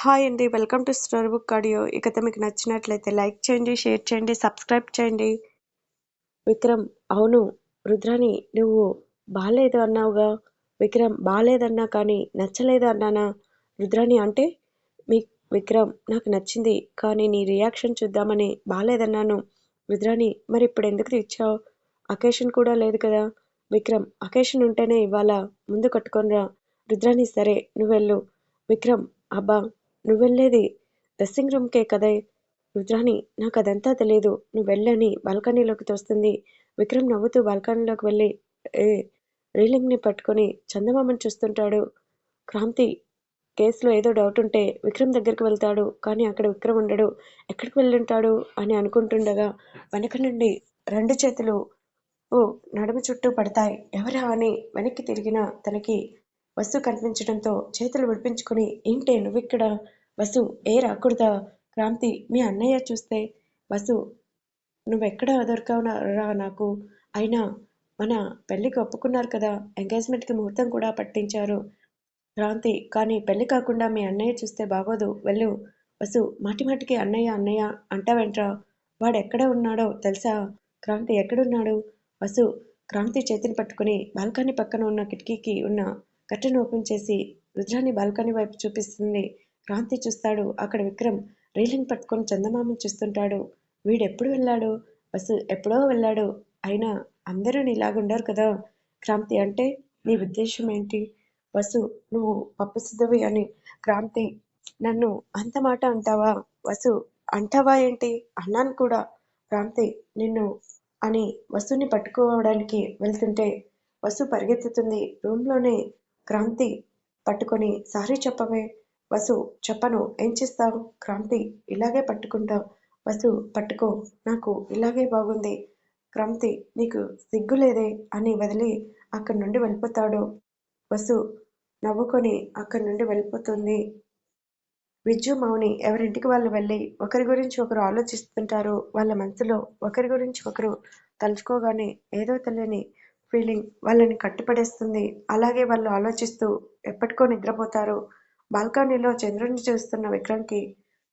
Hi అండి welcome to story book audio. ఈ కథ మీకు నచ్చినట్లయితే లైక్ చేయండి షేర్ చేయండి సబ్స్క్రైబ్ చేయండి. విక్రమ్ అవును రుద్రాని నువ్వు బాగాలేదు అన్నావుగా. విక్రమ్ బాగాలేదన్నా కానీ నచ్చలేదు అన్నానా? రుద్రాని అంటే మీ విక్రమ్ నాకు నచ్చింది కానీ నీ రియాక్షన్ చూద్దామని బాగాలేదన్నాను రుద్రాని మరి ఇప్పుడు ఎందుకు ఇచ్చావు అకేషన్ కూడా లేదు కదా. విక్రమ్ అకేషన్ ఉంటేనే ఇవ్వాలా ముందు కట్టుకొనిరా రుద్రాని సరే నువ్వెళ్ళు. విక్రమ్ అబ్బా నువ్వెళ్ళేది డ్రెస్సింగ్ రూమ్కే కదే. రుద్రాణి నాకు అదంతా తెలియదు నువ్వు వెళ్ళని బాల్కనీలోకి తోస్తుంది. విక్రమ్ నవ్వుతూ బాల్కనీలోకి వెళ్ళి ఏ రీలింగ్ని పట్టుకొని చందమామని చూస్తుంటాడు. క్రాంతి కేసులో ఏదో డౌట్ ఉంటే విక్రమ్ దగ్గరికి వెళ్తాడు. కానీ అక్కడ విక్రమ్ ఉండడు. ఎక్కడికి వెళ్ళుంటాడు అని అనుకుంటుండగా వెనక నుండి రెండు చేతులు ఓ నడుము చుట్టూ పడతాయి. ఎవరా అని వెనక్కి తిరిగిన తనకి వసు కనిపించడంతో చేతులు విడిపించుకుని ఏంటే నువ్విక్కడ? వసు ఏ రాకూడదా? క్రాంతి మీ అన్నయ్య చూస్తే వసు నువ్వెక్కడ దొరకవు రా నాకు. అయినా మన పెళ్ళికి ఒప్పుకున్నారు కదా ఎంగేజ్మెంట్కి ముహూర్తం కూడా పట్టించారు. క్రాంతి కానీ పెళ్ళి కాకుండా మీ అన్నయ్య చూస్తే బాగోదు. వెళ్ళు. వసు మాటిమాటికి అన్నయ్య అన్నయ్య అంటావేంట్రా? వాడు ఎక్కడ ఉన్నాడో తెలుసా? క్రాంతి ఎక్కడున్నాడు? వసు క్రాంతి చేతిని పట్టుకుని బాల్కనీ పక్కన ఉన్న కిటికీకి ఉన్న కర్టెన్ ఓపెన్ చేసి రుద్రాన్ని బాల్కనీ వైపు చూపిస్తుంది. క్రాంతి చూస్తాడు. అక్కడ విక్రమ్ రీలింగ్ పట్టుకొని చందమామని చూస్తుంటాడు. వీడెప్పుడు వెళ్ళాడు? వసు ఎప్పుడో వెళ్ళాడు. అయినా అందరూ నీలాగుండరు కదా? క్రాంతి అంటే నీ ఉద్దేశం ఏంటి? వసు నువ్వు పప్పు సిద్ధవి అని. క్రాంతి నన్ను అంత మాట అంటావా? వసు అంటావా ఏంటి? అన్నాను కూడా. క్రాంతి నిన్ను అని వసుని పట్టుకోవడానికి వెళ్తుంటే వసు పరిగెత్తుతుంది. రూమ్లోనే క్రాంతి పట్టుకొని సారీ చెప్పవే. వసు చెప్పను ఏం చేస్తావు? క్రాంతి ఇలాగే పట్టుకుంటావు. వసు పట్టుకో నాకు ఇలాగే బాగుంది. క్రాంతి నీకు సిగ్గు లేదే? అని వదిలి అక్కడి నుండి వెళ్ళిపోతాడు. వసు నవ్వుకొని అక్కడి నుండి వెళ్ళిపోతుంది. విజ్జు మౌని ఎవరింటికి వాళ్ళు వెళ్ళి ఒకరి గురించి ఒకరు ఆలోచిస్తుంటారు. వాళ్ళ మనసులో ఒకరి గురించి ఒకరు తలుచుకోగానే ఏదో తెలియని ఫీలింగ్ వాళ్ళని కట్టిపడేస్తుంది. అలాగే వాళ్ళు ఆలోచిస్తూ ఎప్పటికో నిద్రపోతారు. బాల్కనీలో చంద్రుడిని చూస్తున్న విక్రమ్కి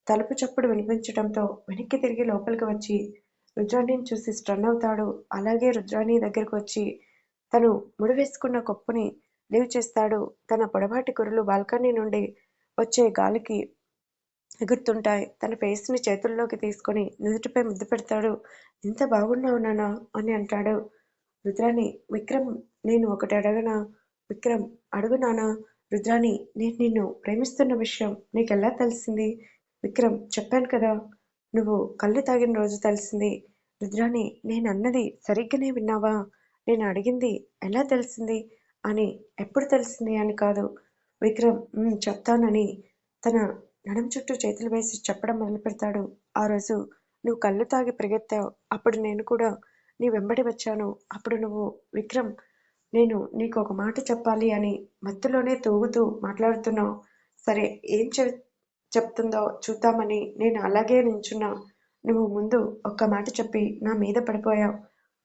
తలుపు చప్పుడు వినిపించడంతో వెనక్కి తిరిగి లోపలికి వచ్చి రుద్రాణిని చూసి స్టన్ అవుతాడు. అలాగే రుద్రాణి దగ్గరకు వచ్చి తను ముడివేసుకున్న కొప్పుని లీవ్ చేస్తాడు. తన పొడవాటి కురులు బాల్కనీ నుండి వచ్చే గాలికి ఎగురుతుంటాయి. తన ఫేస్ని చేతుల్లోకి తీసుకొని నుదుటిపై ముద్దు పెడతాడు. ఎంత బాగున్నావు నానా అని అంటాడు. రుద్రాణి విక్రమ్ నేను ఒకటి అడగనా? విక్రమ్ అడుగు నానా రుద్రాణి నేను నిన్ను ప్రేమిస్తున్న విషయం నీకెలా తెలిసింది? విక్రమ్ చెప్పాను కదా నువ్వు కళ్ళు తాగిన రోజు తెలిసింది. రుద్రాణి నేను అన్నది సరిగ్గానే విన్నావా? నేను అడిగింది ఎలా తెలిసింది? అని ఎప్పుడు తెలిసింది అని కాదు. విక్రమ్ చెప్తానని. తన నడం చుట్టూ చేతులు వేసి చెప్పడం మొదలు పెడతాడు ఆ రోజు నువ్వు కళ్ళు తాగి పరిగెత్తావు. అప్పుడు నేను కూడా నీ వెంబడి వచ్చాను. అప్పుడు నువ్వు విక్రమ్ నేను నీకు ఒక మాట చెప్పాలి అని మత్తులోనే తూగుతూ మాట్లాడుతున్నావు. సరే ఏం చె చెప్తుందో చూద్దామని నేను అలాగే నించున్నా. నువ్వు ముందు ఒక్క మాట చెప్పి నా మీద పడిపోయావు.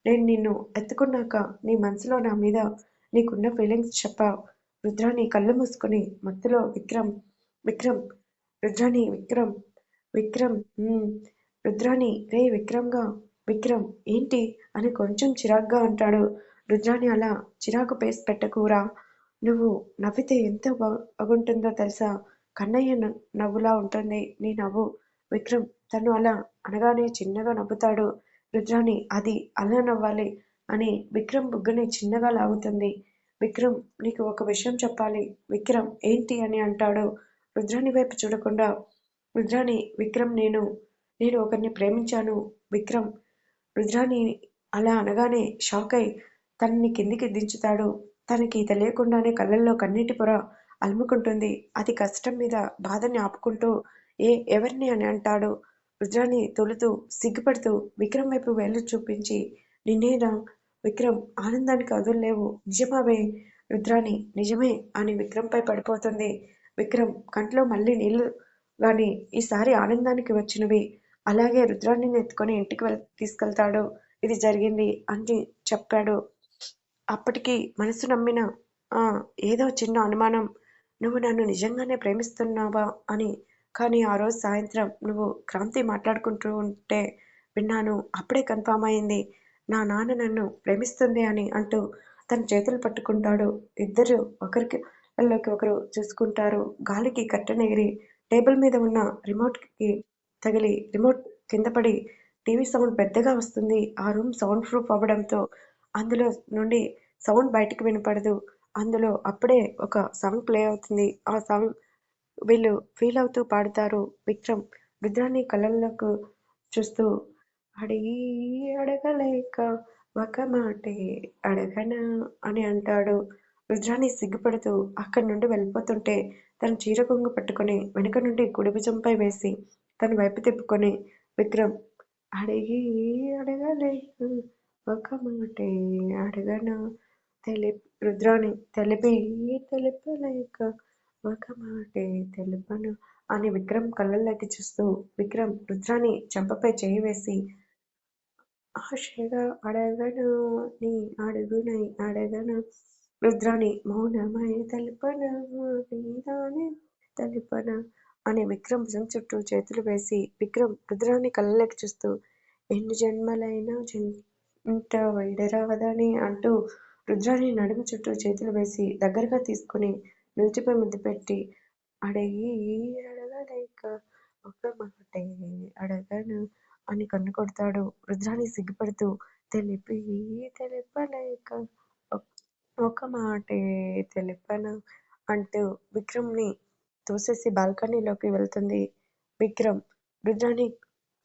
నేను నిన్ను ఎత్తుకున్నాక నీ మనసులో నా మీద నీకున్న ఫీలింగ్స్ చెప్పావు. రుద్రాని కళ్ళు మూసుకుని మత్తులో విక్రమ్ విక్రమ్ రుద్రాని విక్రమ్ విక్రమ్ రుద్రాని రే విక్రమ్గా విక్రమ్ ఏంటి? అని కొంచెం చిరాగ్గా అంటాడు. రుద్రాని అలా చిరాకు పేస్ పెట్టకూరా. నువ్వు నవ్వితే ఎంత బాగుంటుందో తెలుసా? కన్నయ్య నవ్వులా ఉంటుంది. నీ నవ్వు. విక్రమ్ తను అలా అనగానే చిన్నగా నవ్వుతాడు. రుద్రాని అది అలా నవ్వాలి అని విక్రమ్ బుగ్గని చిన్నగా లాగుతుంది. విక్రమ్ నీకు ఒక విషయం చెప్పాలి. విక్రమ్ ఏంటి అని అంటాడు. రుద్రాని వైపు చూడకుండా రుద్రాని విక్రమ్ నేను నేను ఒకరిని ప్రేమించాను. విక్రమ్ రుద్రాని అలా అనగానే షాక్ అయి తనని కిందికి దించుతాడు. తనకి తెలియకుండానే కళ్ళల్లో కన్నీటి పొర అలుముకుంటుంది. అది కష్టం మీద బాధని ఆపుకుంటూ ఏ ఎవరిని? అని అంటాడు. రుద్రాని తొలుతూ సిగ్గుపడుతూ విక్రమ్ వైపు వేళ్ళు చూపించి నిన్నేనా విక్రమ్ ఆనందానికి అదుల్లేవు నిజమావే రుద్రాని నిజమే అని విక్రమ్పై పడిపోతుంది. విక్రమ్ కంట్లో మళ్ళీ నీళ్ళు గాని ఈసారి ఆనందానికి వచ్చినవి. అలాగే రుద్రాన్ని ఎత్తుకొని ఇంటికి వెళ్ తీసుకెళ్తాడు. ఇది జరిగింది అని చెప్పాడు. అప్పటికి మనసు నమ్మిన ఏదో చిన్న అనుమానం. నువ్వు నన్ను నిజంగానే ప్రేమిస్తున్నావా అని. కానీ ఆ రోజు సాయంత్రం నువ్వు క్రాంతి మాట్లాడుకుంటూ ఉంటే విన్నాను. అప్పుడే కన్ఫామ్ అయింది. నా నాన్న నన్ను ప్రేమిస్తుంది అని అంటూ తన చేతులు పట్టుకుంటాడు. ఇద్దరు ఒకరికి ఒకరు చూసుకుంటారు. గాలికి కట్టెనగిరి టేబుల్ మీద ఉన్న రిమోట్కి తగిలి రిమోట్ కింద పడి టీవీ సౌండ్ పెద్దగా వస్తుంది. ఆ రూమ్ సౌండ్ ప్రూఫ్ అవ్వడంతో అందులో నుండి సౌండ్ బయటికి వినపడదు. అందులో అప్పుడే ఒక సాంగ్ ప్లే అవుతుంది. ఆ సాంగ్ వీళ్ళు ఫీల్ అవుతూ పాడుతారు. విక్రమ్ రుద్రాన్ని కళ్ళల్లోకి చూస్తూ అడిగి అడగలేక ఒక మాటే అడగనా అని అంటాడు. రుద్రాన్ని సిగ్గుపడుతూ అక్కడి నుండి వెళ్ళిపోతుంటే తన చీర కొంగు పట్టుకొని వెనుక నుండి కుడి భుజంపై వేసి తన వైపు తిప్పుకొని విక్రమ్ అడిగి అడగలేదు. ఒక మాటే అడగను. తెలిపి రుద్రాని తెలిపి తెలుపలేక ఒక మాటే తెలుపను అని విక్రమ్ కళ్ళల్లోకి చూస్తూ విక్రమ్ రుద్రాని చెంపపై చేయి వేసి ఆశగా అడగను. నీ అడుగునై అడగను. రుద్రాని మౌనమై తెలుపనా. నీదానే అని విక్రమ్ భుజం చుట్టూ చేతులు వేసి విక్రమ్ రుద్రాని కళ్ళలోకి చూస్తూ ఎన్ని జన్మలైనా జంట వైడరాదని అంటూ రుద్రాని నడుము చుట్టూ చేతులు వేసి దగ్గరగా తీసుకుని నిలిచిపోయి ముద్దు పెట్టి అడిగి అడగలేక ఒక మాటే అడగను అని కన్ను కొడతాడు. రుద్రాని సిగ్గుపడుతూ తెలిపి తెలిపలేక ఒక మాటే తెలిపన అంటూ విక్రమ్ని తోసేసి బాల్కనీలోకి వెళ్తుంది విక్రమ్. రుద్రాని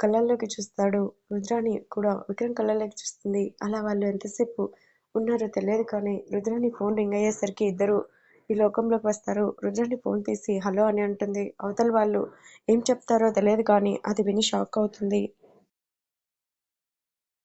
కళ్ళల్లోకి చూస్తాడు. రుద్రాణి కూడా విక్రమ్ కళ్ళల్లోకి చూస్తుంది. అలా వాళ్ళు ఎంతసేపు ఉన్నారో తెలియదు కానీ రుద్రాణి ఫోన్ రింగ్ అయ్యేసరికి ఇద్దరు ఈ లోకంలోకి వస్తారు. రుద్రాణి ఫోన్ తీసి హలో అని అంటుంది. అవతల వాళ్ళు ఏం చెప్తారో తెలియదు కానీ అది విని షాక్ అవుతుంది.